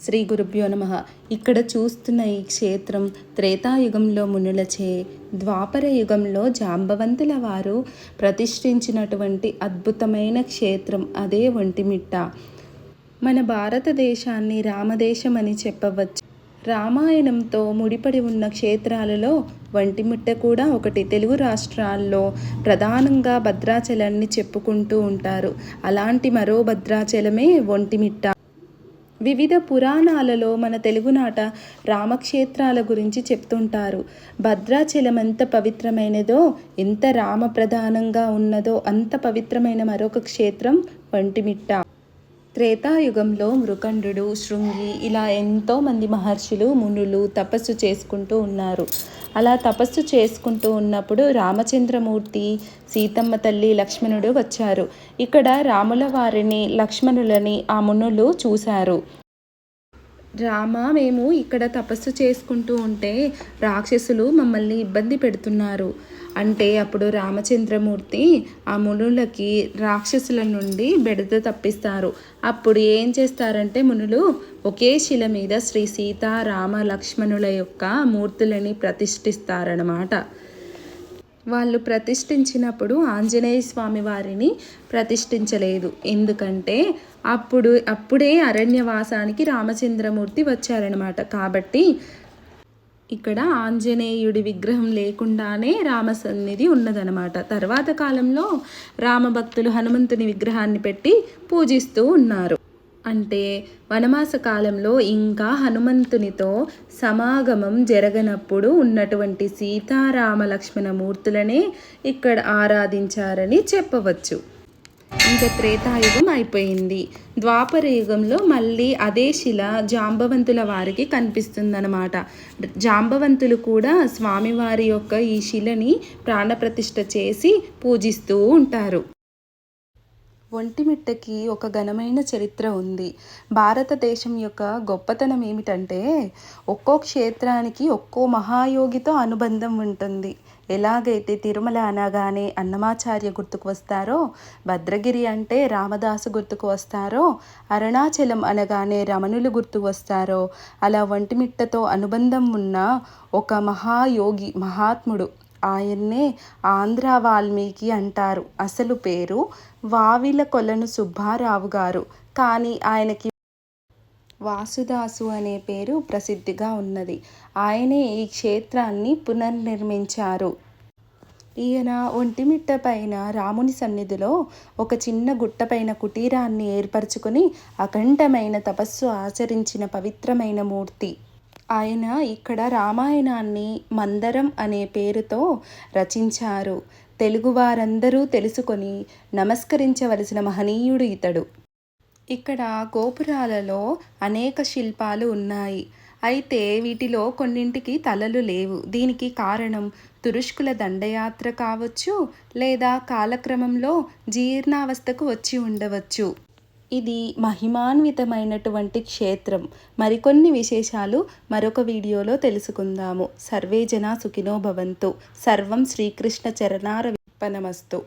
శ్రీ గురుభ్యో నమ. ఇక్కడ చూస్తున్న ఈ క్షేత్రం త్రేతాయుగంలో మునులచే ద్వాపర యుగంలో జాంబవంతుల వారు ప్రతిష్ఠించినటువంటి అద్భుతమైన క్షేత్రం అదే ఒంటిమిట్ట. మన భారతదేశాన్ని రామదేశం అని చెప్పవచ్చు. రామాయణంతో ముడిపడి ఉన్న క్షేత్రాలలో వంటిమిట్ట కూడా ఒకటి. తెలుగు రాష్ట్రాల్లో ప్రధానంగా భద్రాచలాన్ని చెప్పుకుంటూ ఉంటారు. అలాంటి మరో భద్రాచలమే ఒంటిమిట్ట. వివిధ పురాణాలలో మన తెలుగునాట రామక్షేత్రాల గురించి చెప్తుంటారు. భద్రాచలం ఎంత పవిత్రమైనదో ఎంత రామ ప్రధానంగా ఉన్నదో అంత పవిత్రమైన మరొక క్షేత్రం వంటిమిట్ట. త్రేతాయుగంలో మృకండు శృంగి ఇలా ఎంతోమంది మహర్షులు మునులు తపస్సు చేసుకుంటూ ఉన్నారు. అలా తపస్సు చేసుకుంటూ ఉన్నప్పుడు రామచంద్రమూర్తి సీతమ్మ తల్లి లక్ష్మణుడు వచ్చారు. ఇక్కడ రాముల వారిని లక్ష్మణులని ఆ మునులు చూశారు. రామ మేము ఇక్కడ తపస్సు చేసుకుంటూ ఉంటే రాక్షసులు మమ్మల్ని ఇబ్బంది పెడుతున్నారు. అంటే అప్పుడు రామచంద్రమూర్తి ఆ మునులకి రాక్షసుల నుండి బెడద తప్పిస్తారు. అప్పుడు ఏం చేస్తారంటే మునులు ఒకే శిల మీద శ్రీ సీత రామ లక్ష్మణుల యొక్క మూర్తులని ప్రతిష్ఠిస్తారనమాట వాళ్ళు ప్రతిష్ఠించినప్పుడు ఆంజనేయ స్వామి వారిని ప్రతిష్ఠించలేదు. ఎందుకంటే అప్పుడు అప్పుడే అరణ్యవాసానికి రామచంద్రమూర్తి వచ్చారనమాట కాబట్టి ఇక్కడ ఆంజనేయుడి విగ్రహం లేకుండానే రామ సన్నిధి ఉన్నదనమాట తర్వాత కాలంలో రామభక్తులు హనుమంతుని విగ్రహాన్ని పెట్టి పూజిస్తూ ఉన్నారు. అంటే వనమాస కాలంలో ఇంకా హనుమంతునితో సమాగమం జరగనప్పుడు ఉన్నటువంటి సీతారామ లక్ష్మణ మూర్తులనే ఇక్కడ ఆరాధించారని చెప్పవచ్చు. ఇంకా త్రేతాయుగం అయిపోయింది. ద్వాపర యుగంలో మళ్ళీ అదే శిల జాంబవంతుల వారికి కనిపిస్తుందన్నమాట. జాంబవంతులు కూడా స్వామివారి యొక్క ఈ శిలని ప్రాణప్రతిష్ఠ చేసి పూజిస్తూ ఉంటారు. ఒంటిమిట్టకి ఒక ఘనమైన చరిత్ర ఉంది. భారతదేశం యొక్క గొప్పతనం ఏమిటంటే ఒక్కో క్షేత్రానికి ఒక్కో మహాయోగితో అనుబంధం ఉంటుంది. ఎలాగైతే తిరుమల అనగానే అన్నమాచార్య గుర్తుకు వస్తారో భద్రగిరి అంటే రామదాసు గుర్తుకు వస్తారో అరుణాచలం అనగానే రమణులు గుర్తుకు వస్తారో అలా ఒంటిమిట్టతో అనుబంధం ఉన్న ఒక మహాయోగి మహాత్ముడు ఆయన్నే ఆంధ్ర వాల్మీకి అంటారు. అసలు పేరు? వావిల కొలను సుబ్బారావు గారు. కానీ ఆయనకి వాసుదాసు అనే పేరు ప్రసిద్ధిగా ఉన్నది. ఆయనే ఈ క్షేత్రాన్ని పునర్నిర్మించారు. ఈయన ఒంటిమిట్ట పైన రాముని సన్నిధిలో ఒక చిన్న గుట్టపైన కుటీరాన్ని ఏర్పరచుకుని అఖండమైన తపస్సు ఆచరించిన పవిత్రమైన మూర్తి. ఆయన ఇక్కడ రామాయణాన్ని మందరం అనే పేరుతో రచించారు. తెలుగువారందరూ తెలుసుకొని నమస్కరించవలసిన మహనీయుడు ఇతడు. ఇక్కడ గోపురాలలో అనేక శిల్పాలు ఉన్నాయి. అయితే వీటిలో కొన్నింటికి తలలు లేవు. దీనికి కారణం తురుష్కుల దండయాత్ర కావచ్చు లేదా కాలక్రమంలో జీర్ణావస్థకు వచ్చి ఉండవచ్చు. ఇది మహిమాన్వితమైనటువంటి క్షేత్రం. మరికొన్ని విశేషాలు మరొక వీడియోలో తెలుసుకుందాము. సర్వే జన సుఖినో భవంతు. సర్వం శ్రీకృష్ణ చరణార విప్పనమస్తు